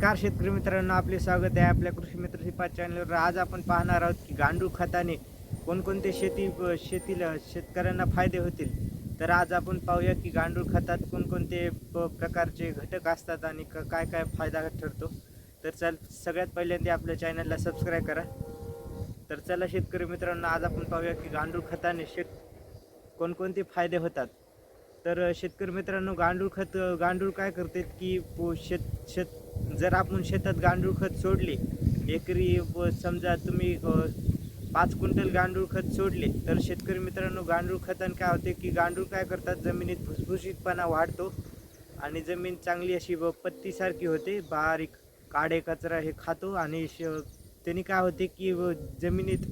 नमस्कार शेतकरी मित्रांनो आपले स्वागत आहे आपल्या कृषी मित्र शिपा चॅनलवर आज आपण पाहणार आहोत की गांडूळ खताने कोणकोणते शेती शेतीला शेतकऱ्यांना फायदे होतील. तर आज आपण पाहूया की गांडूळ खतात कोणकोणते प- प्रकारचे घटक असतात आणि क- काय काय फायदा ठरतो. तर चल सगळ्यात पहिल्यांदा आपल्या चॅनलला सबस्क्राईब करा. तर चला शेतकरी मित्रांनो आज आपण पाहूया की गांडूळ खताने शेत कोणकोणते फायदे होतात. तर शेतकरी मित्रांनो गांडूळ खत गांडूळ काय करते की पो- शेत शेत जर आपण शेतात गांडूळ खत सोडले एकरी व समजा तुम्ही पाच क्विंटल गांडूळ खत सोडले तर शेतकरी मित्रांनो गांडूळ खताने काय होते की गांडूळ काय करतात जमिनीत भुसभुशीतपणा वाढतो आणि जमीन चांगली अशी व पत्तीसारखी होते बारीक काडे कचरा हे खातो आणि श त्यांनी काय होते की व जमिनीत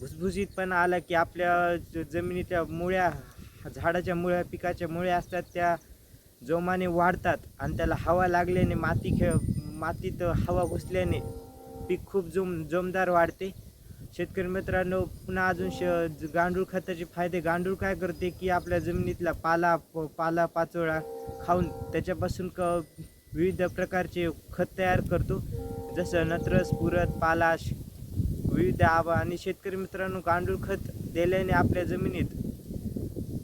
भुसभुशीतपणा आला की आपल्या ज- जमिनीच्या मुळ्या झाडाच्या मुळ्या पिकाच्या मुळ्या असतात त्या जोमाने वाढतात आणि त्याला हवा लागल्याने माती खेळ मातीत हवा घुसल्याने पीक खूप जोम जोमदार वाढते. शेतकरी मित्रांनो पुन्हा अजून श गांडूळ खताचे फायदे. गांडूळ काय करते की आपल्या जमिनीतला पाला प- पाला पाचोळा खाऊन त्याच्यापासून क विविध प्रकारचे खत तयार करतो. जसं नत्रस पुरत पालाश विविध आबा आणि शेतकरी मित्रांनो गांडूळ खत दिल्याने आपल्या जमिनीत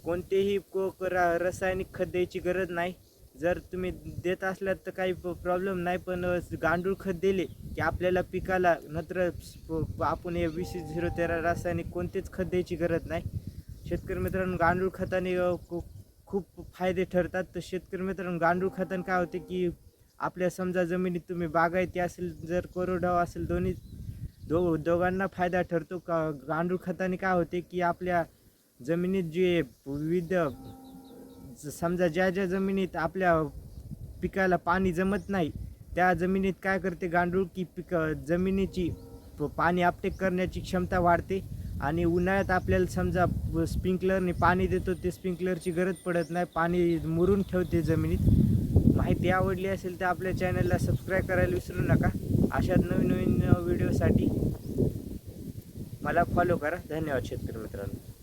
कोणतेही को रा- रासायनिक खत द्यायची गरज नाही. जर तुम्ही देत असलात तर काही प्रॉब्लेम नाही पण गांडूळ खत दिले की आपल्याला पिकाला नत्र आपण हे वीस झिरो तेरा रासायनिक कोणतेच खत द्यायची गरज नाही. शेतकरी मित्रांनो गांडूळ खताने खूप फायदे ठरतात. तर शेतकरी मित्रांनो गांडूळ खताने काय होते की आपल्या समजा जमिनीत तुम्ही बागायती असेल जर कोरडवाहू असेल दोन्ही दो दोघांना फायदा ठरतो. का गांडूळ खताने काय होते की आपल्या जमिनीत जे विविध ज- समजा ज्या ज्या जमिनीत आपल्या पिकाला पाणी जमत नाही त्या जमिनीत काय करते गांडूळ की पिक जमिनीची प- पाणी आपटेक करण्याची क्षमता वाढते आणि उन्हाळ्यात आपल्याला समजा स्प्रिंकलरने पाणी देतो ते स्प्रिंकलरची गरज पडत नाही पाणी मुरून ठेवते जमिनीत. माहिती आवडली असेल तर आपल्या चॅनलला सबस्क्राईब करायला विसरू नका. अशाच नवीन नवीन व्हिडिओसाठी मला फॉलो करा. धन्यवाद शेतकरी मित्रांनो.